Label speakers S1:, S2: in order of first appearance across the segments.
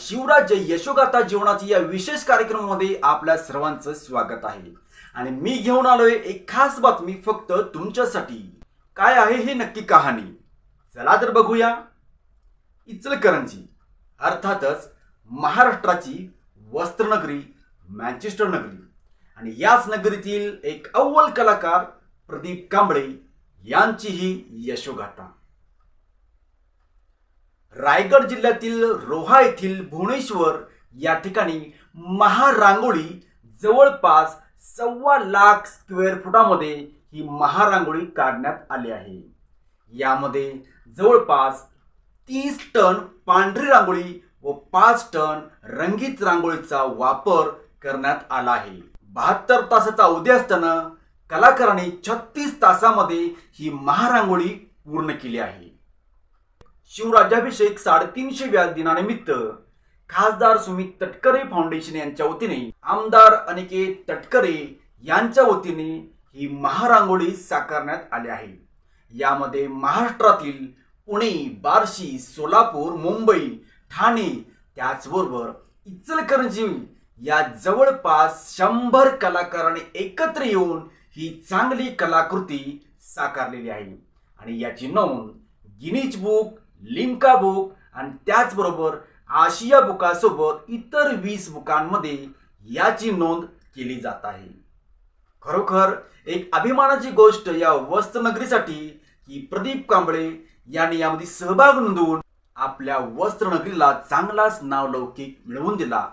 S1: शिवराज्य यशोगाथा जीवनाची या विशेष कार्यक्रमामध्ये आपल्या सर्वांचं स्वागत आहे. आणि मी घेऊन आलोय एक खास बातमी फक्त तुमच्यासाठी. काय आहे हे नक्की कहाणी? चला तर बघूया. इचलकरंजी अर्थातच महाराष्ट्राची वस्त्रनगरी मँचेस्टर नगरी. आणि याच नगरीतील एक अव्वल कलाकार प्रदीप कांबळे यांची ही यशोगाथा. रायगड जिल्ह्यातील रोहा येथील भुवनेश्वर या ठिकाणी महारांगोळी जवळपास सव्वा लाख स्क्वेअर फुटामध्ये ही महारांगोळी काढण्यात आली आहे. यामध्ये जवळपास तीस टन पांढरी रांगोळी व पाच टन रंगीत रांगोळीचा वापर करण्यात आला आहे. बहात्तर तासाचा उदय असताना कलाकारांनी छत्तीस तासामध्ये ही महारांगोळी पूर्ण केली आहे. शिवराज्याभिषेक साडेतीनशे साडेतीनशेव्या दिनानिमित्त खासदार सुमित तटकरे फाउंडेशन यांच्या वतीने आमदार अनिकेत तटकरे यांच्या वतीने ही महारांगोळी साकारण्यात आली आहे. यामध्ये महाराष्ट्रातील पुणे बार्शी सोलापूर मुंबई ठाणे त्याचबरोबर इचलकरंजी या जवळपास शंभर कलाकारांनी एकत्र येऊन ही चांगली कलाकृती साकारलेली आहे. आणि याची नोंद गिनीज बुक लिम्का बुक आणि त्याचबरोबर आशिया बुकासोबत इतर वीस बुकांमध्ये याची नोंद केली जात आहे. खरोखर एक अभिमानाची गोष्ट या वस्त्रनगरीसाठी की प्रदीप कांबळे यांनी यामध्ये सहभाग नोंदवून आपल्या वस्त्रनगरीला चांगलाच नावलौकिक मिळवून दिला.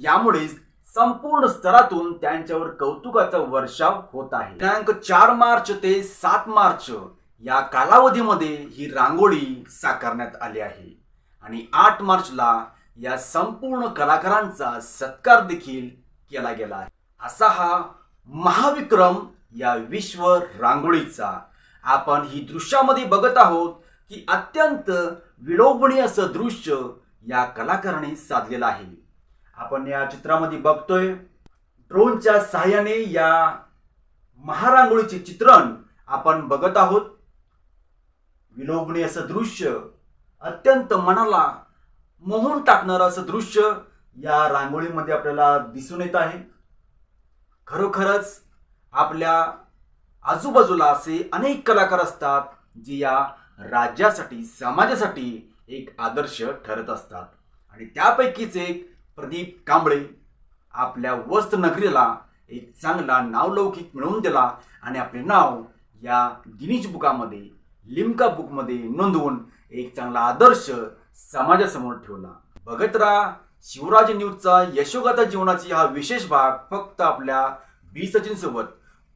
S1: यामुळे संपूर्ण स्तरातून त्यांच्यावर कौतुकाचा वर्षाव होत आहे. दिनांक चार मार्च ते सात मार्च या कालावधीमध्ये ही रांगोळी साकारण्यात आली आहे. आणि आठ मार्चला या संपूर्ण कलाकारांचा सत्कार देखील केला गेला आहे. असा हा महाविक्रम या विश्व रांगोळीचा. आपण ही दृश्यामध्ये बघत आहोत की अत्यंत विलोभनीय असं दृश्य या कलाकाराने साधलेलं आहे. आपण या चित्रामध्ये बघतोय ड्रोनच्या सहाय्याने या महारांगोळीचे चित्रण आपण बघत आहोत. विलोभनीय असं दृश्य अत्यंत मनाला मोहून टाकणारं असं दृश्य या रांगोळीमध्ये आपल्याला दिसून येत आहे. खरोखरच आपल्या आजूबाजूला असे अनेक कलाकार असतात जे या राज्यासाठी समाजासाठी एक आदर्श ठरत असतात. आणि त्यापैकीच एक प्रदीप कांबळे आपल्या वस्त्रनगरीला एक चांगला नावलौकिक मिळवून दिला आणि आपले नाव या गिनीज बुकामध्ये लिम्का बुकमध्ये नोंदवून एक चांगला आदर्श समाजासमोर ठेवला. बघत राहा शिवराज न्यूजचा यशोगाथा जीवनाची हा विशेष भाग फक्त आपल्या बी सचिन सोबत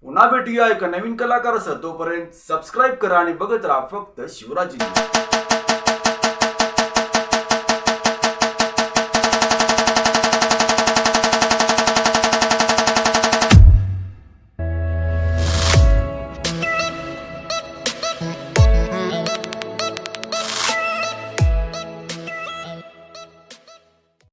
S1: पुन्हा भेटूया एका नवीन कलाकार तोपर्यंत सबस्क्राईब करा आणि बघत राहा फक्त शिवराज न्यूज.